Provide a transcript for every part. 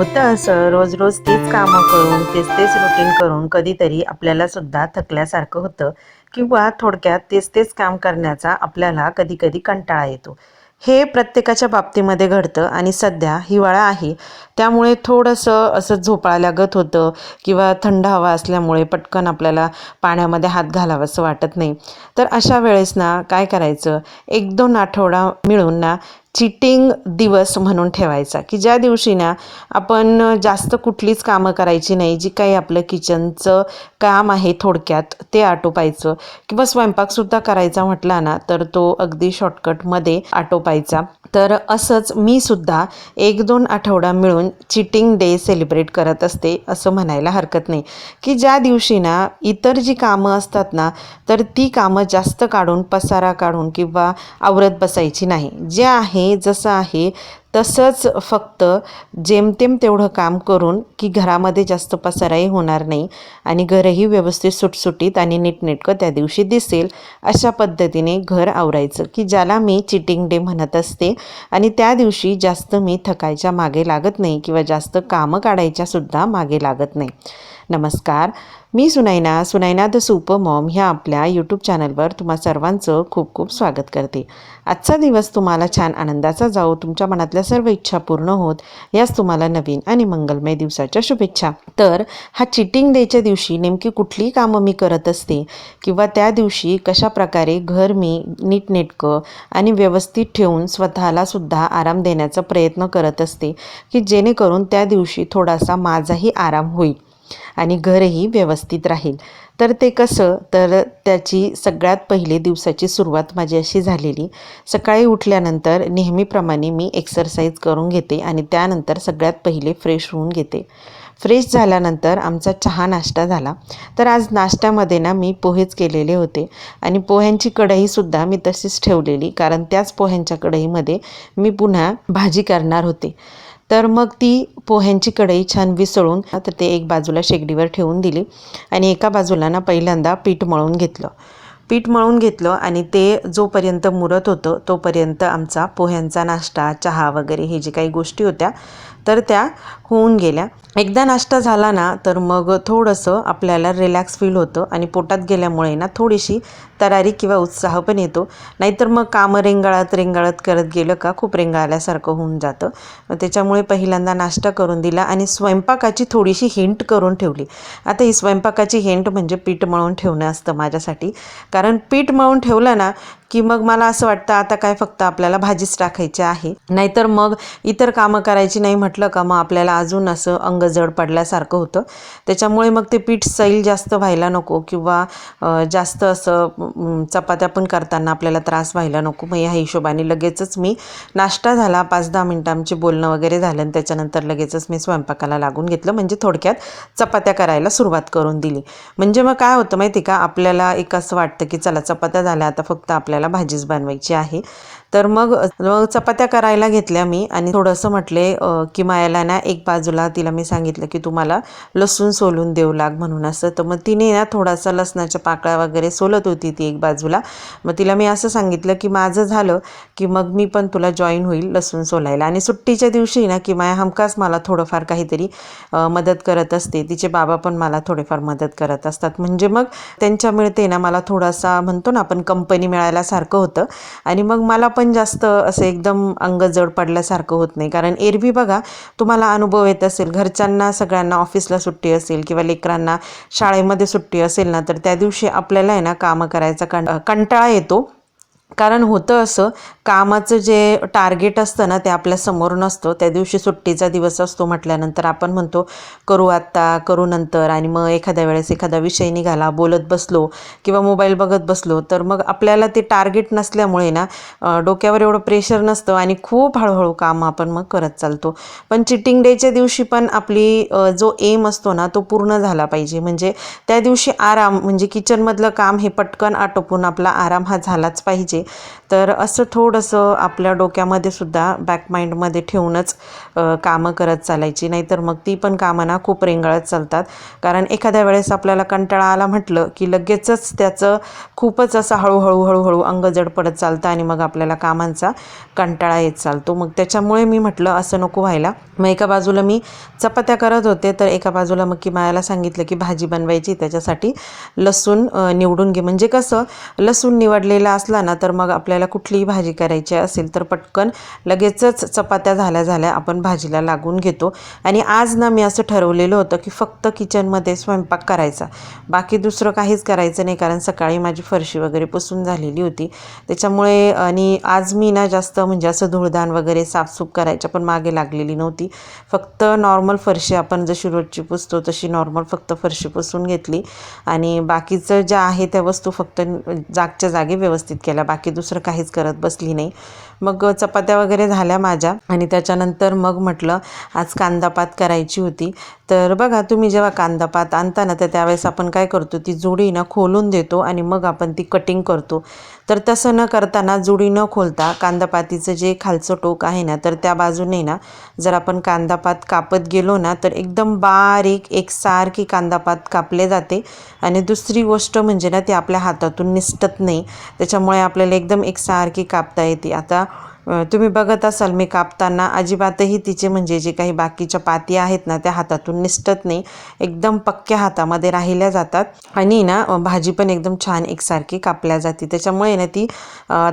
होतं असं. रोज रोज तीच कामं करून तेच तेच रुटीन करून कधीतरी आपल्याला सुद्धा थकल्यासारखं होतं किंवा थोडक्यात तेच तेच काम करण्याचा आपल्याला कधी कधी कंटाळा येतो. हे प्रत्येकाच्या बाबतीमध्ये घडतं आणि सध्या हिवाळा आहे. त्यामुळे थोडंसं असं झोपाळ्यागत होतं किंवा थंड हवा असल्यामुळे पटकन आपल्याला पाण्यामध्ये हात घालावंसं वाटत नाही. तर अशा वेळेस ना काय करायचं? एक दोन आठवडा मिळून ना चिटिंग दिवस म्हणून ठेवायचा की ज्या दिवशी ना आपण जास्त कुठलीच कामं करायची नाही जी काही आपलं किचनचं काम आहे थोडक्यात ते आटोपायचं. किंवा स्वयंपाकसुद्धा करायचा म्हटला ना तर तो अगदी शॉर्टकटमध्ये आटोपायचा. तर असंच मी सुद्धा एक दोन आठवडा मिळून चिटिंग डे सेलिब्रेट करत असते असं म्हणायला हरकत नाही. की ज्या दिवशी ना इतर जी कामं असतात ना तर ती कामं जास्त काढून पसारा काढून किंवा आवरत बसायची नाही. जे आहे जसं आहे तसंच फक्त जेमतेम तेवढं काम करून की घरामध्ये जास्त पसाराही होणार नाही आणि घरही व्यवस्थित सुटसुटीत आणि नीटनेटकं त्या दिवशी दिसेल अशा पद्धतीने घर आवरायचं की ज्याला मी चिटिंग डे म्हणत असते आणि त्या दिवशी जास्त मी थकायच्या मागे लागत नाही किंवा जास्त कामं काढायच्यासुद्धा मागे लागत नाही. नमस्कार. मी Sunaina Sunaina the super mom ह्या आपल्या यूट्यूब चॅनलवर तुम्हा सर्वांचं खूप खूप स्वागत करते. आजचा दिवस तुम्हाला छान आनंदाचा जाओ तुमच्या मनातल्या सर्व इच्छा पूर्ण होत याच तुम्हाला नवीन आणि मंगलमय दिवसाच्या शुभेच्छा. तर हा चिटिंग डेच्या दिवशी नेमकी कुठली कामं मी करत असते किंवा त्या दिवशी कशा प्रकारे घर मी नीटनेटकं आणि व्यवस्थित ठेवून स्वतःला सुद्धा आराम देण्याचा प्रयत्न करत असते की जेणेकरून त्या दिवशी थोडासा माझाही आराम होईल. आणि घरही व्यवस्थित राहील. तर ते कसं तर त्याची सगळ्यात पहिले दिवसाची सुरुवात माझी अशी झालेली. सकाळी उठल्यानंतर नेहमीप्रमाणे मी एक्सरसाइज करून घेते आणि त्यानंतर सगळ्यात पहिले फ्रेश होऊन घेते. फ्रेश झाल्यानंतर आमचा चहा नाश्ता झाला. तर आज नाश्त्यामध्ये ना मी पोहेच केलेले होते आणि पोह्यांची कढईसुद्धा मी तशीच ठेवलेली कारण त्याच पोह्यांच्या कढईमध्ये मी पुन्हा भाजी करणार होते. तर मग ती पोह्यांची कढई छान विसळून तर ते एक बाजूला शेगडीवर ठेवून दिली आणि एका बाजूला ना पहिल्यांदा पीठ मळून घेतलं. पीठ मळून घेतलं आणि ते जोपर्यंत मुरत होतं तोपर्यंत आमचा पोह्यांचा नाश्ता चहा वगैरे हे जे काही गोष्टी होत्या तर त्या होऊन गेल्या. एकदा नाश्ता झाला ना तर मग थोडंसं आपल्याला रिलॅक्स फील होतं आणि पोटात गेल्यामुळे ना थोडीशी तरारी किंवा उत्साह पण येतो. नाहीतर मग कामं रेंगाळत रेंगाळत करत गेलं का खूप रेंगाळल्यासारखं होऊन जातं. मग त्याच्यामुळे पहिल्यांदा नाश्ता करून दिला आणि स्वयंपाकाची थोडीशी हिंट करून ठेवली. आता ही स्वयंपाकाची हिंट म्हणजे पीठ मळून ठेवणं असतं माझ्यासाठी. कारण पीठ मळून ठेवलं ना की मग मला असं वाटतं आता काय फक्त आपल्याला भाजीच टाकायची आहे. नाहीतर मग इतर कामं करायची नाही म्हटलं का मग आपल्याला अजून असं अंग जड पडल्यासारखं होतं. त्याच्यामुळे मग ते पीठ सैल जास्त व्हायला नको किंवा जास्त असं चपात्या पण करताना आपल्याला त्रास व्हायला नको. मग या हिशोबाने लगेचच मी नाश्ता झाला. पाच दहा मिनटं आमचे बोलणं वगैरे झालं आणि त्याच्यानंतर लगेचच मी स्वयंपाकाला लागून घेतलं. म्हणजे थोडक्यात चपात्या करायला सुरुवात करून दिली. म्हणजे मग काय होतं माहिती का आपल्याला एक असं वाटतं की चला चपात्या झाल्या आता फक्त आपल्याला भाजीच बनवायची आहे. तर मग चपात्या करायला घेतल्या मी आणि थोडंसं म्हटले की मायाला ना एक बाजूला तिला मी सांगितलं की तुम्हाला लसूण सोलून देऊ लाग म्हणून असं. तर मग तिने ना थोडासा लसणाच्या पाकळ्या वगैरे सोलत होती ती एक बाजूला. मग तिला मी असं सांगितलं की माझं झालं की मग मी पण तुला जॉईन होईल लसूण सोलायला. आणि सुट्टीच्या दिवशी ना की माया हमखास मला थोडंफार काहीतरी मदत करत असते. तिचे बाबा पण मला थोडेफार मदत करत असतात. म्हणजे मग त्यांच्या मिळते ना मला थोडासा म्हणतो ना आपण कंपनी मिळाल्यासारखं होतं. आणि मग मला पण पण जास्त असं एकदम अंग जड पडल्यासारखं होत नाही. कारण एरवी बघा तुम्हाला अनुभव येत असेल घरच्यांना सगळ्यांना ऑफिसला सुट्टी असेल किंवा लेकरांना शाळेमध्ये सुट्टी असेल ना तर त्या दिवशी आपल्याला आहे ना कामं करायचा कं कंटाळा येतो. कारण होतं असं कामाचं जे टार्गेट असतं ना ते आपल्यासमोर नसतं. त्या दिवशी सुट्टीचा दिवस असतो म्हटल्यानंतर आपण म्हणतो करू आत्ता करू नंतर. आणि मग एखाद्या वेळेस एखादा विषय निघाला बोलत बसलो किंवा मोबाईल बघत बसलो तर मग आपल्याला ते टार्गेट नसल्यामुळे ना डोक्यावर एवढं प्रेशर नसतं आणि खूप हळूहळू काम आपण मग करत चालतो. पण चिटिंग डेच्या दिवशी पण आपली जो एम असतो ना तो पूर्ण झाला पाहिजे. म्हणजे त्या दिवशी आराम म्हणजे किचनमधलं काम हे पटकन आटोपून आपला आराम हा झालाच पाहिजे. तर असं थोडंसं आपल्या डोक्यामध्ये सुद्धा बॅक माइंडमध्ये ठेवूनच कामं करत चालायची. नाहीतर मग ती पण कामं ना खूप रेंगाळत चालतात. कारण एखाद्या वेळेस आपल्याला कंटाळा आला म्हटलं की लगेचच त्याचं खूपच असं हळूहळू हळूहळू अंग जड पडत चालतं आणि मग आपल्याला कामांचा कंटाळा येत चालतो. मग त्याच्यामुळे मी म्हटलं असं नको व्हायला. मग एका बाजूला मी चपात्या करत होते तर एका बाजूला मग की मायाला सांगितलं की भाजी बनवायची त्याच्यासाठी लसूण निवडून घे. म्हणजे कसं लसूण निवडलेला असला ना तर तर मग आपल्याला कुठलीही भाजी करायची असेल तर पटकन लगेचच चपात्या झाल्या झाल्या आपण भाजीला लागून घेतो. आणि आज ना मी असं ठरवलेलं होतं की फक्त किचनमध्ये स्वयंपाक करायचा. बाकी दुसरं काहीच करायचं नाही कारण सकाळी माझी फरशी वगैरे पुसून झालेली होती. त्याच्यामुळे आणि आज मी ना जास्त म्हणजे असं धूळदाण वगैरे साफसूफ करायच्या पण मागे लागलेली नव्हती. फक्त नॉर्मल फरशी आपण जशी रोजची पुसतो तशी नॉर्मल फक्त फरशी पुसून घेतली. आणि बाकीचं ज्या आहे त्या वस्तू फक्त जागच्या जागी व्यवस्थित केल्या. बाकी बाकी दुसरं काहीच करत बसली नाही. मग चपात्या वगैरे झाल्या माझ्या आणि त्याच्यानंतर मग म्हटलं आज कांदापात करायची होती. तर बघा तुम्ही जेव्हा कांदापात आणता ना तर त्यावेळेस आपण काय करतो ती जोडी ना खोलून देतो आणि मग आपण ती कटिंग करतो. तर तसं न करताना जुडी न खोलता कांदापातीचं जे खालचं टोक आहे ना तर त्या बाजूने ना जर आपण कांदापात कापत गेलो ना तर एकदम बारीक एकसारखी कांदापात कापले जाते. आणि दुसरी गोष्ट म्हणजे ना ती आपल्या हातातून निसटत नाही. त्याच्यामुळे आपल्याला एकदम एकसारखी कापता येते. आता तुम्ही बघत असाल मी कापताना अजिबातही तिचे म्हणजे जे काही बाकीच्या पाती आहेत ना त्या हातातून निसटत नाही. एकदम पक्क्या हातामध्ये राहिल्या जातात. आणि ना भाजी पण एकदम छान एकसारखी कापल्या जाते. त्याच्यामुळे ना ती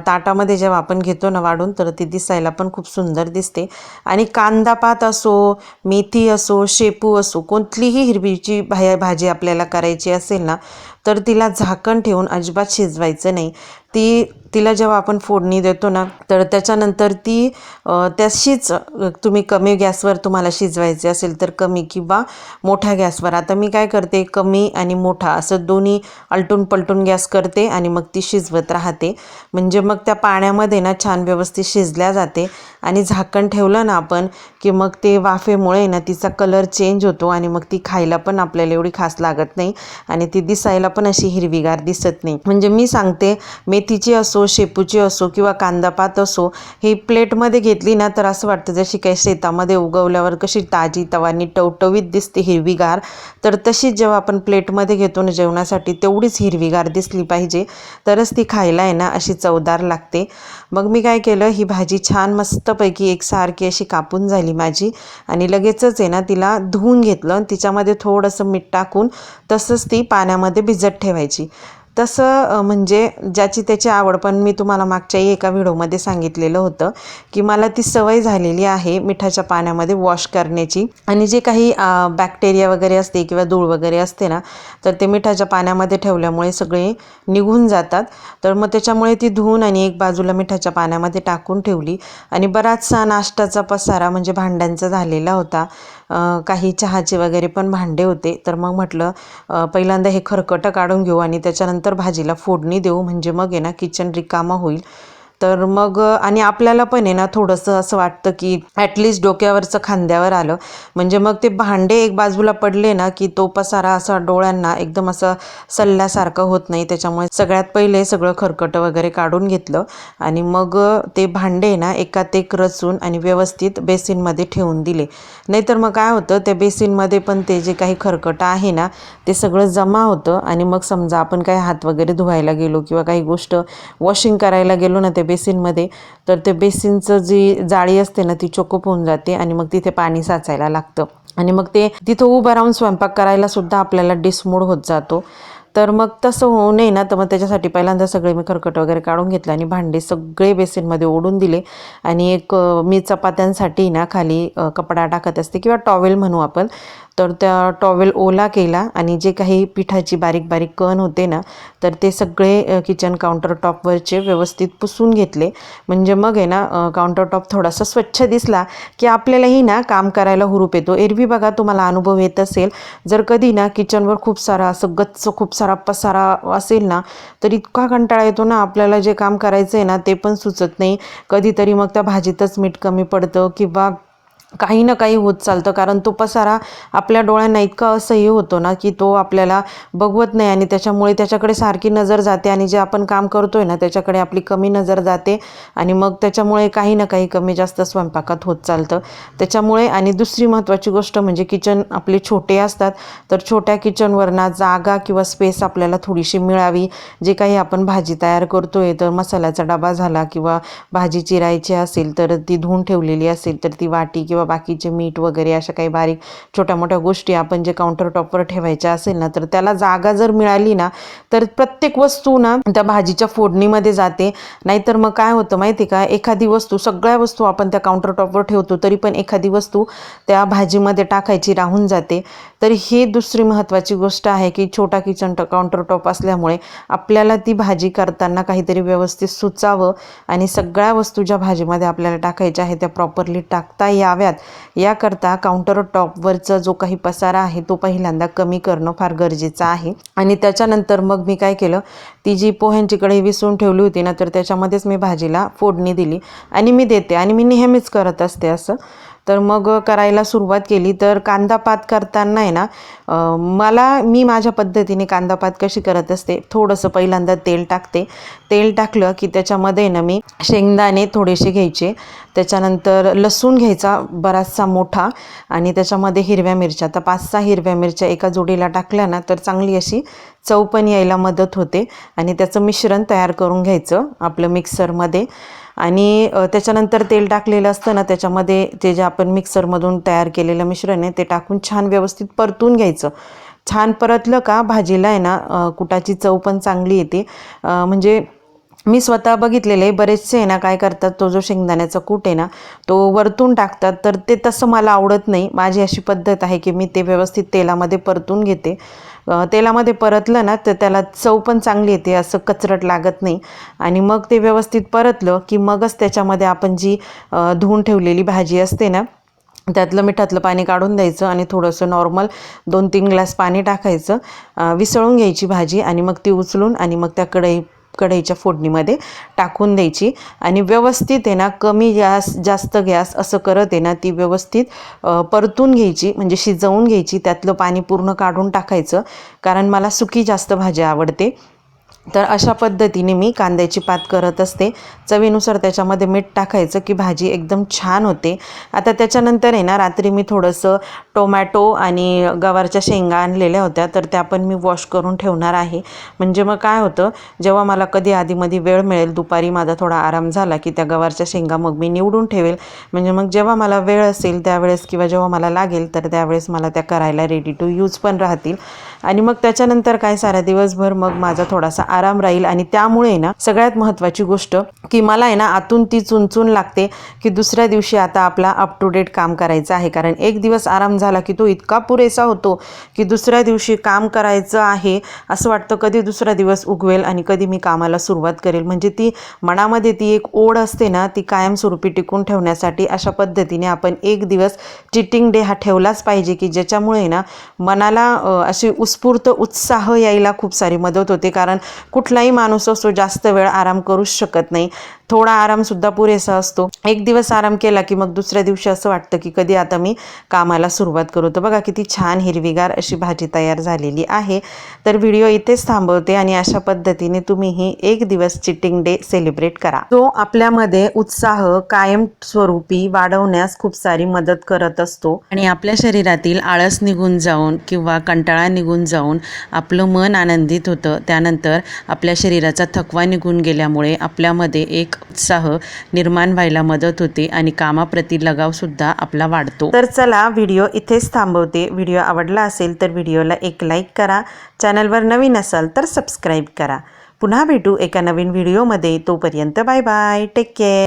ताटामध्ये जेव्हा आपण घेतो ना वाढून तर ती दिसायला पण खूप सुंदर दिसते. आणि कांदापात असो मेथी असो शेपू असो कोणतीही हिरवीची भाया भाजी आपल्याला करायची असेल ना तर तिला झाकण ठेवून अजिबात शिजवायचं नाही. ती तिला जेव्हा आपण फोडणी देतो ना तर त्याच्यानंतर ती अ, तशीच तुम्ही कमी गॅसवर तुम्हाला शिजवायचे असेल तर कमी किंवा मोठ्या गॅसवर. आता मी काय करते कमी आणि मोठा असं दोन्ही आलटून पलटून गॅस करते आणि मग ती शिजवत राहते. म्हणजे मग त्या पाण्यामध्ये ना छान व्यवस्थित शिजल्या जाते आणि झाकण ठेवलं ना आपण की मग ते वाफेमुळे ना तिचा कलर चेंज होतो आणि मग ती खायला पण आपल्याला एवढी खास लागत नाही आणि ती दिसायला पण अशी हिरवीगार दिसत नाही. म्हणजे मी सांगते मेथीची असो शेपूची असो किंवा कांदापात असो ही प्लेटमध्ये घेतली ना तर असं वाटतं जशी काही शेतामध्ये उगवल्यावर कशी ताजी तवानी टवटवीत दिसते हिरवीगार. तर तशीच जेव्हा आपण प्लेटमध्ये घेतो ना जेवणासाठी तेवढीच हिरवीगार दिसली पाहिजे. तरच ती खायला आहे ना अशी चवदार लागते. मग मी काय केलं ही भाजी छान मस्तपैकी एकसारखी अशी कापून झाली माझी आणि लगेचच आहे ना तिला धुवून घेतलं. आणि तिच्यामध्ये थोडंसं मीठ टाकून तसंच ती पाण्यामध्ये भिजत ठेवायची. तसं म्हणजे ज्याची त्याची आवड पण मी तुम्हाला मागच्याही एका व्हिडिओमध्ये सांगितलेलं होतं की मला ती सवय झालेली आहे मिठाच्या पाण्यामध्ये वॉश करण्याची. आणि जे काही बॅक्टेरिया वगैरे असते किंवा धूळ वगैरे असते ना तर ते मिठाच्या पाण्यामध्ये ठेवल्यामुळे सगळे निघून जातात. तर मग त्याच्यामुळे ती धुवून आणि एक बाजूला मिठाच्या पाण्यामध्ये टाकून ठेवली. आणि बराचसा नाश्त्याचा पसारा म्हणजे भांड्यांचा झालेला होता. काही चहाचे वगैरे पण भांडे होते. तर मग म्हटलं पहिल्यांदा हे खरकटं काढून घेऊ आणि त्याच्यानंतर भाजीला फोडणी देऊ. म्हणजे मग आहे ना किचन रिकामं होईल. तर मग आणि आपल्याला पण आहे ना थोडंसं असं वाटतं की ॲटलिस्ट डोक्यावरचं खांद्यावर आलं. म्हणजे मग ते भांडे एक बाजूला पडले ना की तो पसारा असा डोळ्यांना एकदम असं सल्ल्यासारखं होत नाही. त्याच्यामुळे सगळ्यात पहिले सगळं खरकटं वगैरे काढून घेतलं. आणि मग ते भांडे ना एकात एक रचून आणि व्यवस्थित बेसिनमध्ये ठेवून दिले. नाहीतर मग काय होतं त्या बेसिनमध्ये पण ते जे काही खरकटं आहे ना ते सगळं जमा होतं. आणि मग समजा आपण काही हात वगैरे धुवायला गेलो किंवा काही गोष्ट वॉशिंग करायला गेलो ना ते बेसिनमध्ये तर ते बेसिनचं जी जाळी असते ना ती चोकोप होऊन जाते आणि मग तिथे पाणी साचायला लागतं. आणि मग ते तिथं उभं राहून स्वयंपाक करायला सुद्धा आपल्याला डिसमूड होत जातो. तर मग तसं होऊ नये ना तर मग त्याच्यासाठी पहिल्यांदा सगळे मी खरकट वगैरे काढून घेतलं आणि भांडे सगळे बेसिनमध्ये ओढून दिले. आणि एक मी चपात्यांसाठी ना खाली कपडा टाकत असते किंवा टॉवेल म्हणू आपण. तर त्या टॉवेल ओला केला आणि जे काही पिठाची बारीक बारीक कण होते ना तर ते सगळे किचन काउंटर टॉपवरचे व्यवस्थित पुसून घेतले. म्हणजे मग आहे ना काउंटर टॉप थोडासा स्वच्छ दिसला की आपल्यालाही ना काम करायला हुरूप येतो. एरवी बघा तुम्हाला अनुभव येत असेल. जर कधी ना किचनवर खूप सारा असं गच्च खूप सारा पसारा असेल ना तर इतका कंटाळा येतो ना आपल्याला जे काम करायचं आहे ना ते पण सुचत नाही. कधीतरी मग त्या भाजीतच मीठ कमी पडतं किंवा काही ना काही होत चालतं. कारण तो पसारा आपल्या डोळ्यांना इतका असह्य होतो ना की तो आपल्याला बघवत नाही आणि त्याच्यामुळे त्याच्याकडे सारखी नजर जाते आणि जे आपण काम करतोय ना त्याच्याकडे आपली कमी नजर जाते आणि मग त्याच्यामुळे काही ना काही कमी जास्त स्वयंपाकात होत चालतं. त्याच्यामुळे आणि दुसरी महत्त्वाची गोष्ट म्हणजे किचन आपले छोटे असतात तर छोट्या किचनवर ना जागा किंवा स्पेस आपल्याला थोडीशी मिळावी. जे काही आपण भाजी तयार करतोय तर मसाल्याचा डबा झाला किंवा भाजी चिरायची असेल तर ती धुवून ठेवलेली असेल तर ती वाटी किंवा किंवा बाकीचे मीठ वगैरे अशा काही बारीक छोट्या मोठ्या गोष्टी आपण जे काउंटर टॉपवर ठेवायच्या असेल ना तर त्याला जागा जर मिळाली ना तर प्रत्येक वस्तू ना त्या भाजीच्या फोडणीमध्ये जाते. नाहीतर मग काय होतं माहिती का? एखादी वस्तू सगळ्या वस्तू आपण त्या काउंटर टॉपवर ठेवतो तरी पण एखादी वस्तू त्या भाजीमध्ये टाकायची राहून जाते. तर ही दुसरी महत्त्वाची गोष्ट आहे की छोटा किचन काउंटर टॉप असल्यामुळे आपल्याला ती भाजी करताना काहीतरी व्यवस्थित सुचावं आणि सगळ्या वस्तू ज्या भाजीमध्ये आपल्याला टाकायच्या आहेत त्या प्रॉपरली टाकता याव्या याव्यात याकरता काउंटर टॉपवरचा जो काही पसारा आहे तो पहिल्यांदा कमी करणं फार गरजेचं आहे. आणि त्याच्यानंतर मग मी काय केलं ती जी पोह्यांची कढई विसरून ठेवली होती ना तर त्याच्यामध्येच मी भाजीला फोडणी दिली. आणि मी देते. आणि मी नेहमीच करत असते असं. तर मग करायला सुरुवात केली. तर कांदापात करताना आहे ना मला मी माझ्या पद्धतीने कांदापात कशी करत असते थोडंसं पहिल्यांदा तेल टाकते. तेल टाकलं की त्याच्यामध्ये ना मी शेंगदाणे थोडेसे घ्यायचे. त्याच्यानंतर लसूण घ्यायचा बराचसा मोठा आणि त्याच्यामध्ये हिरव्या मिरच्या. तर पाच सहा हिरव्या मिरच्या एका जोडीला टाकल्या ना तर चांगली अशी चव पण यायला मदत होते. आणि त्याचं मिश्रण तयार करून घ्यायचं आपलं मिक्सरमध्ये. आणि त्याच्यानंतर तेल टाकलेलं असतं ना त्याच्यामध्ये ते जे आपण मिक्सरमधून तयार केलेलं मिश्रण आहे ते टाकून छान व्यवस्थित परतून घ्यायचं. छान परतलं का भाजीला आहे ना कुटाची चव पण चांगली येते. म्हणजे मी स्वतः बघितलेले आहे बरेचसे आहे ना काय करतात तो जो शेंगदाण्याचा कूट आहे ना तो वरतून टाकतात तर ते तसं मला आवडत नाही. माझी अशी पद्धत आहे की मी ते व्यवस्थित तेलामध्ये परतून घेते. तेलामध्ये परतलं ना तर त्याला चव पण चांगली येते असं कचरट लागत नाही. आणि मग ते व्यवस्थित परतलं की मगच त्याच्यामध्ये आपण जी धुवून ठेवलेली भाजी असते ना त्यातलं मिठातलं पाणी काढून द्यायचं आणि थोडंसं नॉर्मल दोन तीन ग्लास पाणी टाकायचं. विसळून घ्यायची भाजी आणि मग ती उचलून आणि मग त्या कढई कढईच्या फोडणीमध्ये टाकून द्यायची आणि व्यवस्थित आहे ना कमी गॅस जास्त गॅस असं करत आहे ना ती व्यवस्थित परतून घ्यायची म्हणजे शिजवून घ्यायची त्यातलं पाणी पूर्ण काढून टाकायचं. कारण मला सुकी जास्त भाजी आवडते. तर अशा पद्धतीने मी कांद्याची पात करत असते. चवीनुसार त्याच्यामध्ये मीठ टाकायचं की भाजी एकदम छान होते. आता त्याच्यानंतर आहे ना रात्री मी थोडंसं टोमॅटो आणि गवारच्या शेंगा आणलेल्या होत्या तर त्या पण मी वॉश करून ठेवणार आहे. म्हणजे मग काय होतं जेव्हा मला कधी आधीमध्ये वेळ मिळेल दुपारी माझा थोडा आराम झाला की त्या गवारच्या शेंगा मग मी निवडून ठेवेल. म्हणजे मग जेव्हा मला वेळ असेल त्यावेळेस किंवा जेव्हा मला लागेल तर त्यावेळेस मला त्या करायला रेडी टू यूज पण राहतील. आणि मग त्याच्यानंतर काय सारा दिवसभर मग माझा थोडासा आराम राहील आणि त्यामुळे ना सगळ्यात महत्त्वाची गोष्ट की मला आहे ना आतून ती चुनचून लागते की दुसऱ्या दिवशी आता आपला अप टू डेट काम करायचं आहे. कारण एक दिवस आराम झाला की तो इतका पुरेसा होतो की दुसऱ्या दिवशी काम करायचं आहे असं वाटतं कधी दुसरा दिवस उगवेल आणि कधी मी कामाला सुरुवात करेल. म्हणजे ती मनामध्ये ती एक ओढ असते ना ती कायमस्वरूपी टिकून ठेवण्यासाठी अशा पद्धतीने आपण एक दिवस चिटिंग डे हा ठेवलाच पाहिजे की ज्याच्यामुळे ना मनाला अशी उत्स्फूर्त उत्साह यायला खूप सारी मदत होते. कारण कुठलाही माणूस असो जास्त वेळ आराम करूच शकत नाही. थोडा आरामसुद्धा पुरेसा असतो. एक दिवस आराम केला की मग दुसऱ्या दिवशी असं वाटतं की कधी आता मी कामाला सुरुवात करू. तर बघा किती छान हिरवीगार अशी भाजी तयार झालेली आहे. तर व्हिडिओ इथेच थांबवते आणि अशा पद्धतीने तुम्हीही एक दिवस चिटिंग डे सेलिब्रेट करा. जो आपल्यामध्ये उत्साह कायम स्वरूपी वाढवण्यास खूप सारी मदत करत असतो. आणि आपल्या शरीरातील आळस निघून जाऊन किंवा कंटाळा निघून जाऊन आपलं मन आनंदित होतं. त्यानंतर आपल्या शरीराचा थकवा निघून गेल्यामुळे आपल्यामध्ये एक उत्साह निर्माण व्हायला मदत होते आणि कामाप्रती लगावसुद्धा आपला वाढतो. तर चला व्हिडिओ इथेच थांबवते. व्हिडिओ आवडला असेल तर व्हिडिओला एक लाईक करा. चॅनलवर नवीन असाल तर सबस्क्राईब करा. पुन्हा भेटू एका नवीन व्हिडिओमध्ये. तोपर्यंत बाय बाय. Take care.